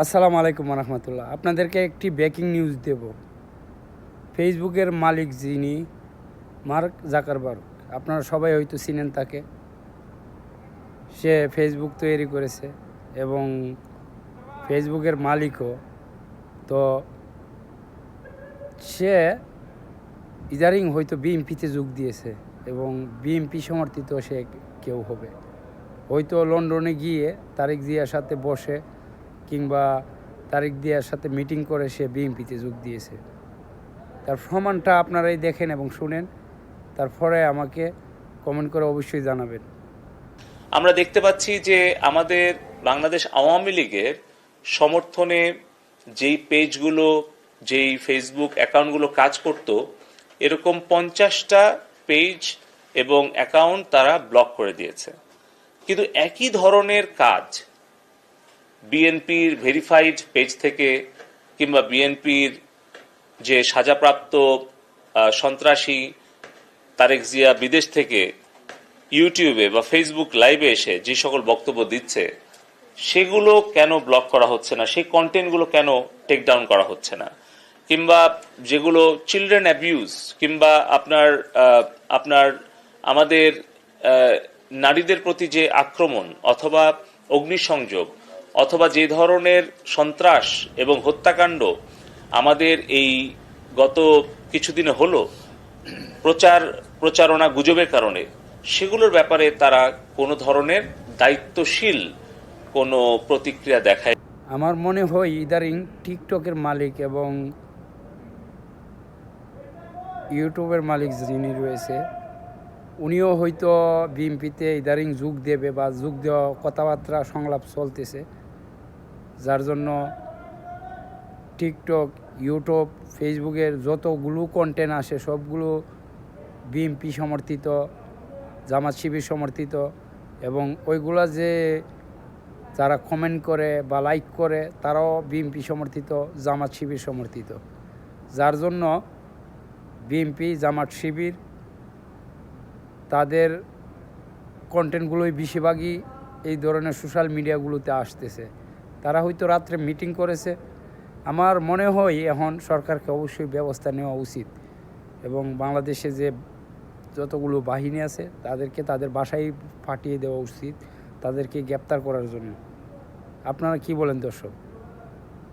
আসসালামু আলাইকুম রহমতুল্লাহ আপনাদেরকে একটি ব্রেকিং নিউজ দেব। ফেসবুকের মালিক যিনি, মার্ক জাকারবার্গ, আপনারা সবাই হয়তো চিনেন তাকে। সে ফেসবুক তৈরি করেছে এবং ফেসবুকের মালিকও। তো সে ইদারিং হয়তো বিএমপিতে যোগ দিয়েছে এবং বিএমপি সমর্থিত সে কেউ হবে। হয়তো লন্ডনে গিয়ে তারেক জিয়ার সাথে বসে কিংবা তারেক জিয়ার সাথে মিটিং করে সে বিএমপিতে যোগ দিয়েছে। তার প্রমাণটা আপনারাই দেখেন এবং শুনেন। তারপরে আমাকে কমেন্ট করে অবশ্যই জানাবেন। আমরা দেখতে পাচ্ছি যে আমাদের বাংলাদেশ আওয়ামী লীগের সমর্থনে যেই পেজগুলো, যেই ফেসবুক অ্যাকাউন্টগুলো কাজ করত, এরকম পঞ্চাশটা পেজ এবং অ্যাকাউন্ট তারা ব্লক করে দিয়েছে। কিন্তু একই ধরনের কাজ বিএনপির ভেরিফাইড পেজ থেকে কিংবা বিএনপির যে সাজাপ্রাপ্ত সন্ত্রাসী তারেক জিয়া বিদেশ থেকে ইউটিউবে বা ফেসবুক লাইভে এসে যে সকল বক্তব্য দিচ্ছে, সেগুলো কেন ব্লক করা হচ্ছে না? সেই কন্টেন্টগুলো কেন টেক ডাউন করা হচ্ছে না? কিংবা যেগুলো চিলড্রেন অ্যাবিউজ কিংবা আপনার আপনার আমাদের নারীদের প্রতি যে আক্রমণ অথবা অগ্নিসংযোগ অথবা যে ধরনের সন্ত্রাস এবং হত্যাকাণ্ড আমাদের এই গত কিছুদিনে হলো, প্রচার, প্রচারণা গুজবের কারণে, সেগুলোর ব্যাপারে তারা কোনো ধরনের দায়িত্বশীল কোনো প্রতিক্রিয়া দেখায়। আমার মনে হয় ইদারিং টিকটকের মালিক এবং ইউটিউবের মালিক যিনি রয়েছে, উনিও হয়তো বিএমপিতে ইদারিং যোগ দেবে বা যোগ দেওয়া কথাবার্তা সংলাপ চলতেছে। যার জন্য টিকটক, ইউটিউব, ফেসবুকের যতগুলো কন্টেন্ট আসে, সবগুলো বিএমপি সমর্থিত, জামাত শিবির সমর্থিত এবং ওইগুলা যে যারা কমেন্ট করে বা লাইক করে, তারাও বিএমপি সমর্থিত, জামাত শিবির সমর্থিত। যার জন্য বিএমপি জামাত শিবির তাদের কন্টেন্টগুলোই বেশিরভাগই এই ধরনের সোশ্যাল মিডিয়াগুলোতে আসতেছে। তারা হয়তো রাত্রে মিটিং করেছে। আমার মনে হয় এখন সরকারকে অবশ্যই ব্যবস্থা নেওয়া উচিত। এবং বাংলাদেশে যে যতগুলো বাহিনী আছে, তাদেরকে তাদের বাসায় পাঠিয়ে দেওয়া উচিত, তাদেরকে গ্রেপ্তার করার জন্য। আপনারা কি বলেন দর্শক?